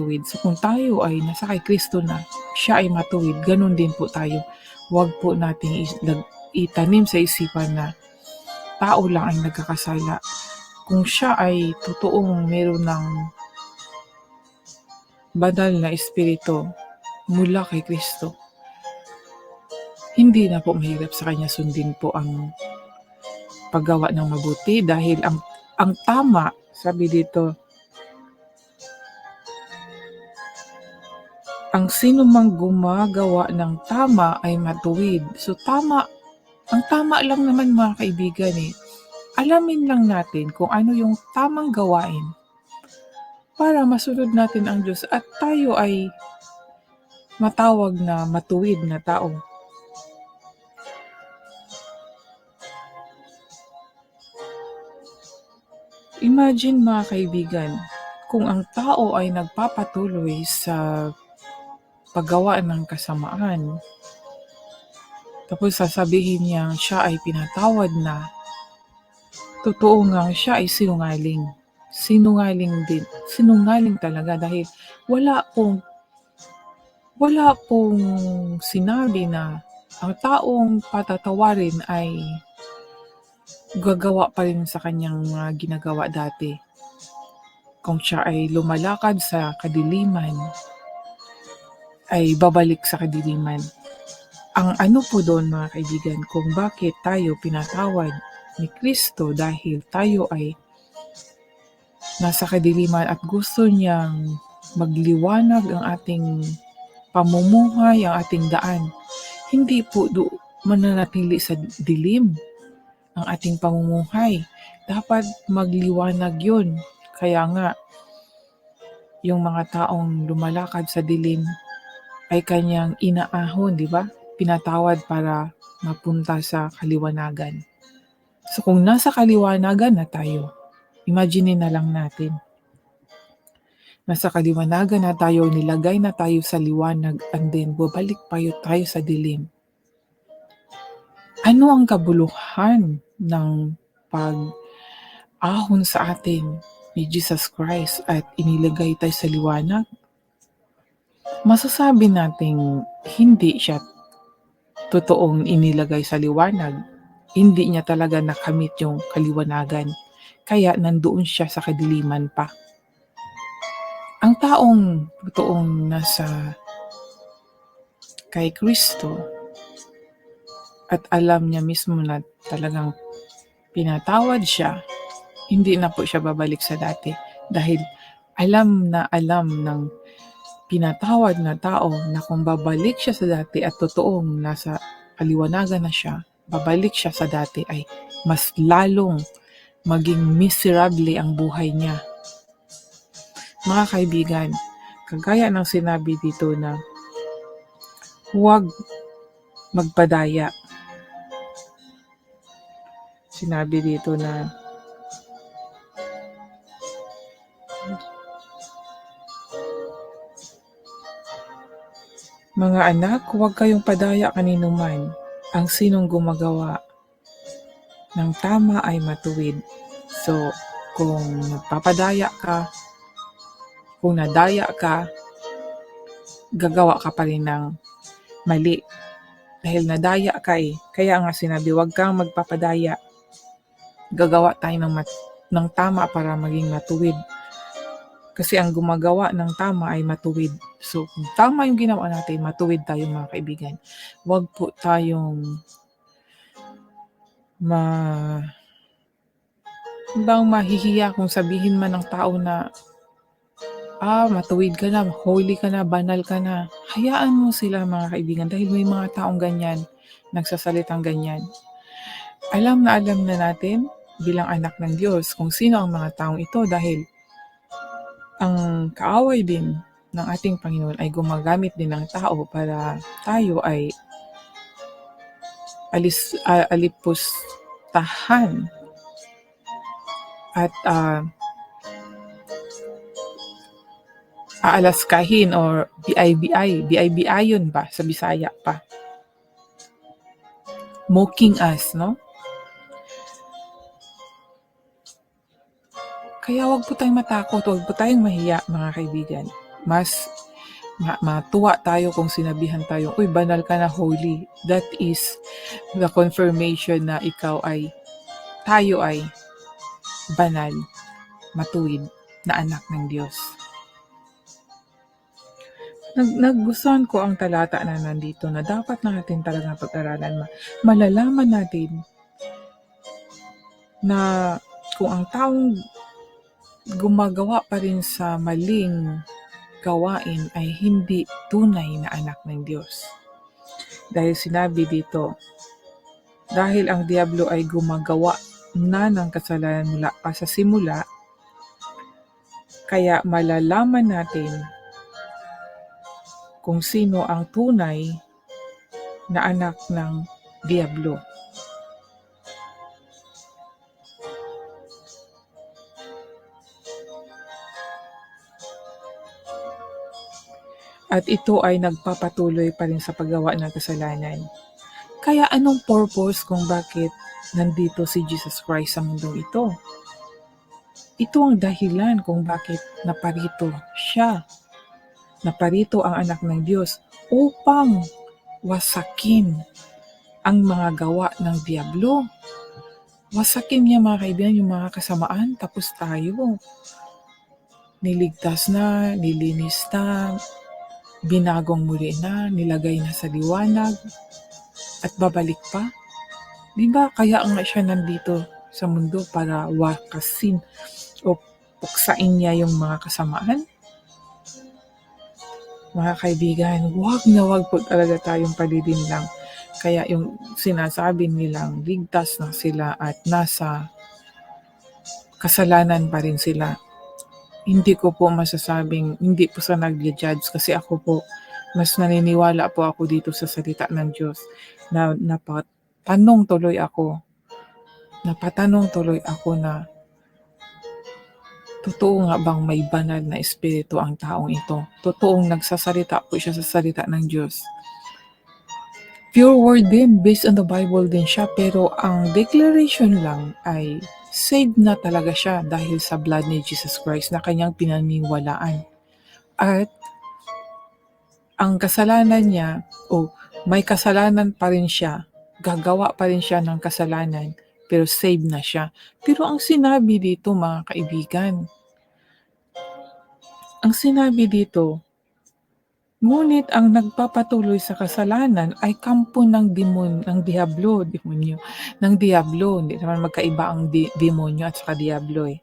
matuwid. So kung tayo ay nasa kay Kristo na, siya ay matuwid, ganun din po tayo. Huwag po nating itanim sa isipan na tao lang ay nagkakasala. Kung siya ay totoong meron ng banal na espiritu mula kay Kristo, hindi na po mahirap sa kanya sundin po ang paggawa ng mabuti dahil ang ang tama, sabi dito, ang sino mang gumagawa ng tama ay matuwid. So tama, ang tama lang naman mga kaibigan eh. Alamin lang natin kung ano yung tamang gawain para masunod natin ang Diyos at tayo ay matawag na matuwid na tao. Imagine mga kaibigan, kung ang tao ay nagpapatuloy sa paggawa ng kasamaan, tapos sasabihin niya siya ay pinatawad na, totoo nga siya ay sinungaling. Sinungaling din. Sinungaling talaga dahil wala pong wala pong sinabi na ang taong patatawarin ay gagawa pa rin sa kanyang mga ginagawa dati. Kung siya ay lumalakad sa kadiliman, ay babalik sa kadiliman. Ang ano po doon mga kaibigan, kung bakit tayo pinatawad ni Kristo dahil tayo ay nasa kadiliman at gusto niyang magliwanag ang ating pamumuhay, ang ating daan. Hindi po do mananatili sa dilim ang ating pamumuhay. Dapat magliwanag yun. Kaya nga, yung mga taong lumalakad sa dilim ay kanyang inaahon, di ba? Pinatawad para mapunta sa kaliwanagan. So kung nasa kaliwanagan na tayo, imagine na lang natin. Nasa kaliwanagan na tayo, nilagay na tayo sa liwanag, and then babalik pa yun tayo sa dilim. Ano ang kabuluhan ng pag-ahon sa atin ni Jesus Christ at inilagay tayo sa liwanag? Masasabi nating hindi siya totoong inilagay sa liwanag. Hindi niya talaga nakamit yung kaliwanagan. Kaya nandoon siya sa kadiliman pa. Ang taong totoong nasa kay Kristo at alam niya mismo na talagang pinatawad siya, hindi na po siya babalik sa dati dahil alam na alam ng pinatawad na tao na kung babalik siya sa dati at totoong nasa kaliwanagan na siya, babalik siya sa dati ay mas lalong maging miserable ang buhay niya. Mga kaibigan, kagaya ng sinabi dito na huwag magpadaya. Sinabi dito na Mga anak, huwag kayong padaya kanino man. Ang sinong gumagawa ng tama ay matuwid. So, kung nagpapadaya ka, kung nadaya ka, gagawa ka pa rin ng mali. Dahil nadaya ka eh. Kaya nga sinabi, huwag kang magpapadaya. Gagawa tayo ng, mat- ng tama para maging matuwid. Kasi ang gumagawa ng tama ay matuwid. So, kung tama yung ginawa natin, matuwid tayo mga kaibigan. Huwag po tayong ma bang mahihiya kung sabihin man ng tao na ah, matuwid ka na, holy ka na, banal ka na. Hayaan mo sila mga kaibigan dahil may mga taong ganyan, nagsasalitang ganyan. Alam na alam na natin bilang anak ng Diyos kung sino ang mga taong ito dahil ang kaaway din ng ating Panginoon ay gumagamit din ng tao para tayo ay alis, uh, alipustahan at uh, aalaskahin or BIBI, BIBI yun ba sa Bisaya pa. Mocking us, no? Kaya wag po tayong matakot, wag po tayong mahiya, mga kaibigan. mas ma matuwa tayo kung sinabihan tayo, "Uy, banal ka na, holy." That is the confirmation na ikaw ay tayo ay banal, matuwid na anak ng Diyos. Nag nagustuhan ko ang talata na nandito na dapat natin talagang pag-aralan. Ma malalaman natin na kung ang taong gumagawa pa rin sa maling gawain ay hindi tunay na anak ng Diyos. Dahil sinabi dito, dahil ang diablo ay gumagawa na ng kasalanan mula pa sa simula, kaya malalaman natin kung sino ang tunay na anak ng diablo. At ito ay nagpapatuloy pa rin sa paggawa ng kasalanan. Kaya anong purpose kung bakit nandito si Jesus Christ sa mundong ito? Ito ang dahilan kung bakit naparito siya. Naparito ang anak ng Diyos upang wasakin ang mga gawa ng Diablo. Wasakin niya mga kaibigan yung mga kasamaan tapos tayo. Niligtas na, nilinis na, binagong muli na, nilagay na sa liwanag, at babalik pa. Di ba kaya nga siya nandito sa mundo para wakasin o puksain niya yung mga kasamaan? Mga kaibigan, wag na wag po talaga tayong palidin lang. Kaya yung sinasabi nilang ligtas na sila at nasa kasalanan pa rin sila. Hindi ko po masasabing, hindi po sa nag-judge kasi ako po, mas naniniwala po ako dito sa salita ng Diyos na napatanong tuloy ako, napatanong tuloy ako na totoo nga bang may banal na espiritu ang taong ito? Totoong nagsasalita po siya sa salita ng Diyos. Pure word din, based on the Bible din siya, pero ang declaration lang ay saved na talaga siya dahil sa blood ni Jesus Christ na kanyang pinaniniwalaan. At ang kasalanan niya, o may kasalanan pa rin siya, gagawa pa rin siya ng kasalanan, pero saved na siya. Pero ang sinabi dito mga kaibigan, ang sinabi dito, ngunit ang nagpapatuloy sa kasalanan ay kampo ng demon, ng diablo, demonyo, ng diablo. Hindi naman magkaiba ang di, demonyo at saka diablo eh.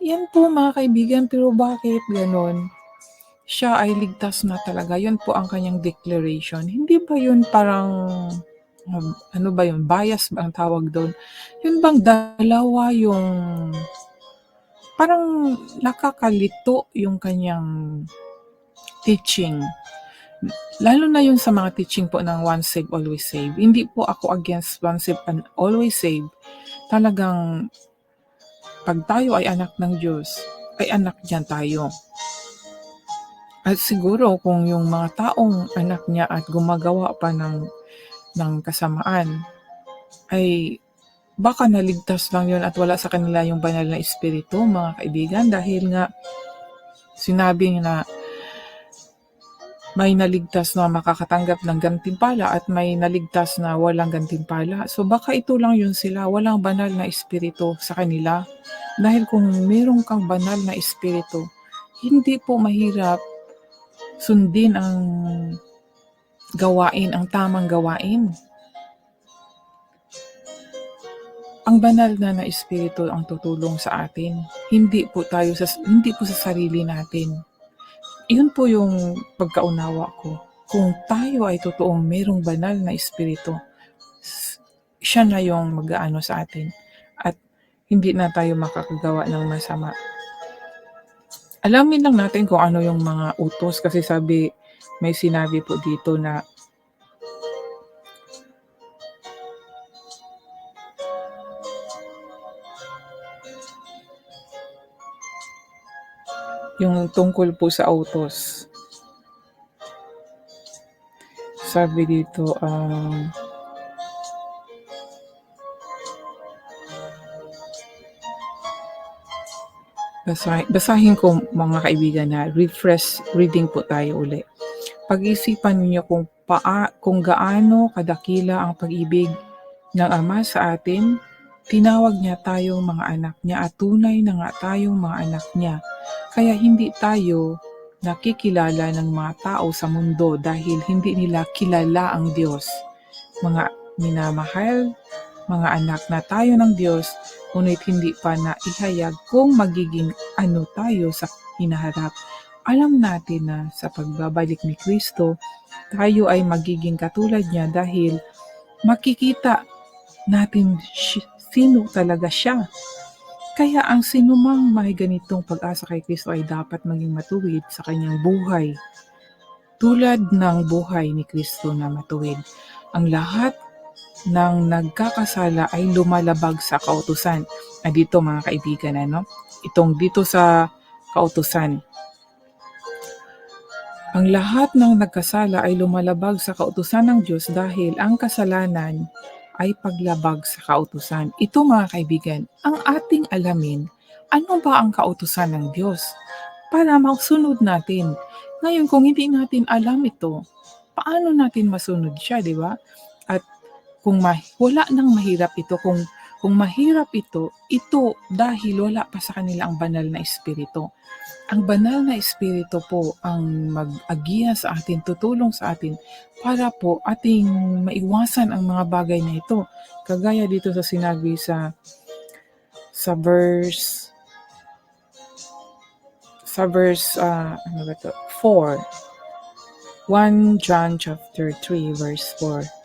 Yan po mga kaibigan, pero bakit ganon? Siya ay ligtas na talaga. Yun po ang kanyang declaration. Hindi ba yun parang um, ano ba yun, bias ba ang tawag doon? Yun bang dalawa yung parang nakakalito yung kanyang teaching. Lalo na yun sa mga teaching po ng one save, always save. Hindi po ako against one save and always save. Talagang pag tayo ay anak ng Diyos, ay anak niyan tayo. At siguro kung yung mga taong anak niya at gumagawa pa ng, ng kasamaan, ay baka naligtas lang yun at wala sa kanila yung banal na espiritu, mga kaibigan, dahil nga sinabi na may naligtas na makakatanggap ng gantimpala at may naligtas na walang gantimpala. So baka ito lang yun sila, walang banal na espiritu sa kanila. Dahil kung meron kang banal na espiritu, hindi po mahirap sundin ang gawain, ang tamang gawain. Ang banal na na espiritu ang tutulong sa atin. Hindi po tayo sa hindi po sa sarili natin. Iyon po yung pagkaunawa ko. Kung tayo ay totoong merong banal na espiritu, siya na yung mag-aano sa atin at hindi na tayo makakagawa ng masama. Alamin lang natin kung ano yung mga utos kasi sabi may sinabi po dito na yung tungkol po sa utos. Sabi dito, um, Basahin, basahin ko mga kaibigan na refresh reading po tayo uli. Pag-isipan niyo kung paa, kung gaano kadakila ang pag-ibig ng Ama sa atin, tinawag niya tayong mga anak niya at tunay na nga tayong mga anak niya. Kaya hindi tayo nakikilala ng mga tao sa mundo dahil hindi nila kilala ang Diyos. Mga minamahal, mga anak na tayo ng Diyos, ngunit hindi pa na ihayag kung magiging ano tayo sa hinaharap. Alam natin na sa pagbabalik ni Kristo, tayo ay magiging katulad niya dahil makikita natin si- sino talaga siya. Kaya ang sinumang may ganitong pag-asa kay Kristo ay dapat maging matuwid sa kanyang buhay. Tulad ng buhay ni Kristo na matuwid. Ang lahat ng nagkakasala ay lumalabag sa kautusan. Ah, dito mga kaibigan, ano? Itong dito sa kautusan. Ang lahat ng nagkasala ay lumalabag sa kautusan ng Diyos dahil ang kasalanan ay paglabag sa kautusan. Ito mga kaibigan, ang ating alamin, ano ba ang kautusan ng Diyos? Para masunod natin. Ngayon, kung hindi natin alam ito, paano natin masunod siya, di ba? At kung ma- wala nang mahirap ito, kung kung mahirap ito, ito dahil wala pa sa kanila ang banal na espiritu. Ang banal na espiritu po ang mag-agiya sa atin, tutulong sa atin para po ating maiwasan ang mga bagay na ito. Kagaya dito sa sinabi sa sa verse sa verse ah, ano ba to? 4 1 John chapter 3 verse 4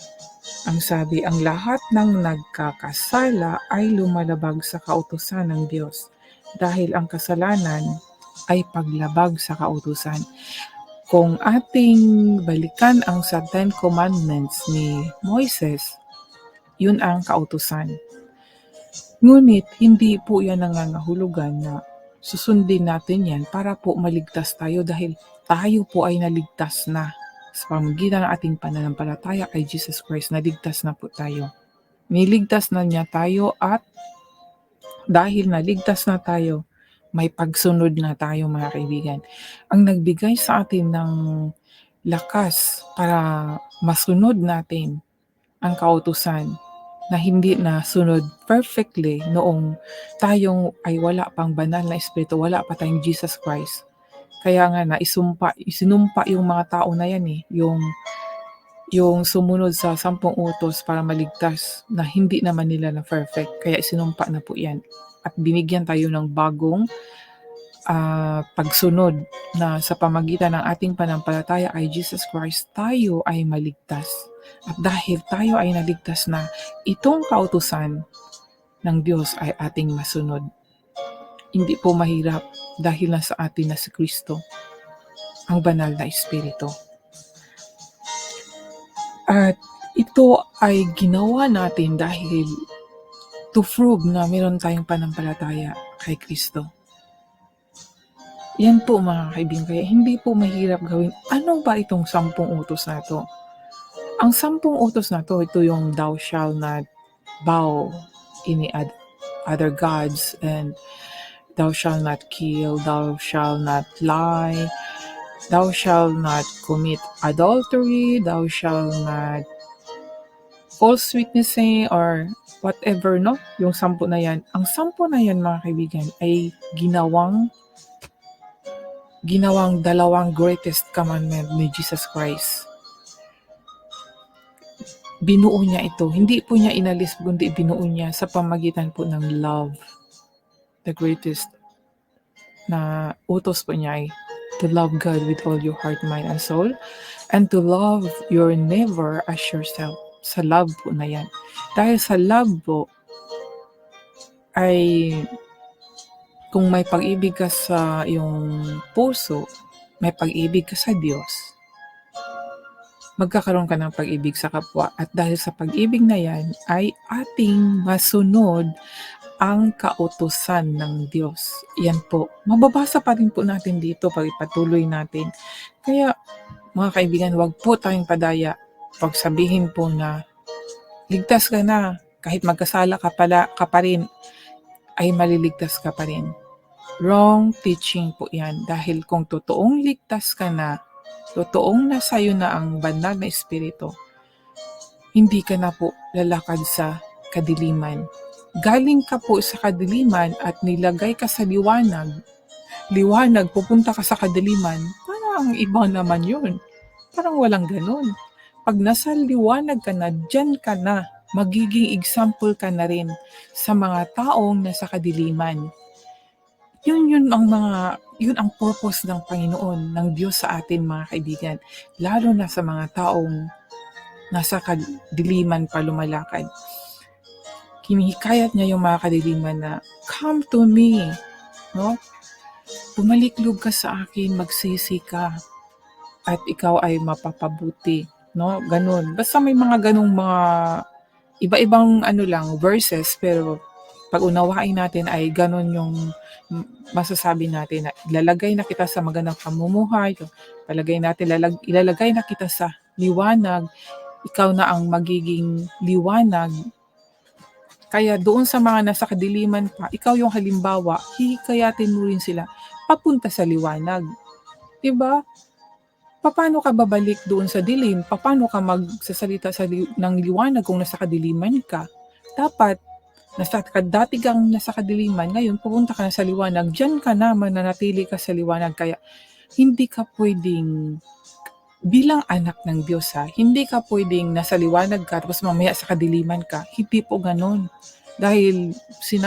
ang sabi, ang lahat ng nagkakasala ay lumalabag sa kautusan ng Diyos dahil ang kasalanan ay paglabag sa kautusan. Kung ating balikan ang sa Ten Commandments ni Moises, yun ang kautusan. Ngunit hindi po yan nangangahulugan na susundin natin yan para po maligtas tayo dahil tayo po ay naligtas na sa pamagitan ng ating pananampalataya kay Jesus Christ, naligtas na po tayo. Niligtas na niya tayo at dahil naligtas na tayo, may pagsunod na tayo mga kaibigan. Ang nagbigay sa atin ng lakas para masunod natin ang kautusan na hindi na sunod perfectly noong tayong ay wala pang banal na espiritu, wala pa tayong Jesus Christ. Kaya nga na isumpa, isinumpa yung mga tao na yan eh, yung yung sumunod sa sampung utos para maligtas na hindi naman nila na perfect. Kaya isinumpa na po yan. At binigyan tayo ng bagong ah, pagsunod na sa pamagitan ng ating panampalataya kay Jesus Christ, tayo ay maligtas. At dahil tayo ay naligtas na, itong kautusan ng Diyos ay ating masunod. Hindi po mahirap dahil nasa atin na si Kristo, ang banal na Espiritu. At ito ay ginawa natin dahil to prove na meron tayong panampalataya kay Kristo. Yan po mga kaibigan, kaya hindi po mahirap gawin. Ano ba itong sampung utos na to? Ang sampung utos na to, ito yung thou shall not bow any oth- other gods and thou shall not kill, thou shall not lie, thou shall not commit adultery, thou shall not false witnessing or whatever, no? Yung sampu na yan. Ang sampu na yan, mga kaibigan, ay ginawang ginawang dalawang greatest commandment ni Jesus Christ. Binuo niya ito. Hindi po niya inalis, kundi binuo niya sa pamagitan po ng love. The greatest na utos po niya ay to love God with all your heart, mind, and soul and to love your neighbor as yourself. Sa love po na yan. Dahil sa love po ay kung may pag-ibig ka sa iyong puso, may pag-ibig ka sa Diyos, magkakaroon ka ng pag-ibig sa kapwa. At dahil sa pag-ibig na yan, ay ating masunod ang kautusan ng Diyos. Yan po. Mababasa pa rin po natin dito pag ipatuloy natin. Kaya, mga kaibigan, wag po tayong padaya. Pag sabihin po na, ligtas ka na, kahit magkasala ka, pala, ka pa rin, ay maliligtas ka pa rin. Wrong teaching po yan. Dahil kung totoong ligtas ka na, totoong nasa iyo na ang banal na espiritu, hindi ka na po lalakad sa kadiliman. Galing ka po sa kadiliman at nilagay ka sa liwanag, liwanag, pupunta ka sa kadiliman, parang iba naman yun. Parang walang ganun. Pag nasa liwanag ka na, dyan ka na, magiging example ka na rin sa mga taong nasa kadiliman. Yun yun ang mga yun ang purpose ng Panginoon, ng Diyos sa atin mga kaibigan, lalo na sa mga taong nasa kadiliman pa lumalakad. Kinihikayat niya yung mga kadiliman na, come to me, no? Pumaliklog ka sa akin, magsisi ka, at ikaw ay mapapabuti, no? Ganun. Basta may mga ganung mga iba-ibang ano lang, verses, pero pag unawain natin ay ganun yung masasabi natin na ilalagay na kita sa magandang pamumuhay, palagay natin, lalag, ilalagay na kita sa liwanag, ikaw na ang magiging liwanag. Kaya doon sa mga nasa kadiliman pa, ikaw yung halimbawa, hihikayatin mo rin sila papunta sa liwanag. 'Di ba? Paano ka babalik doon sa dilim? Paano ka magsasalita sa li- ng liwanag kung nasa kadiliman ka? Dapat nasa dati kang nasa kadiliman, ngayon pupunta ka na sa liwanag, diyan ka na mananatili ka sa liwanag kaya hindi ka pwedeng bilang anak ng Diyos ha, hindi ka pwedeng nasa liwanag ka tapos mamaya sa kadiliman ka. Hindi po ganun. Dahil sinabi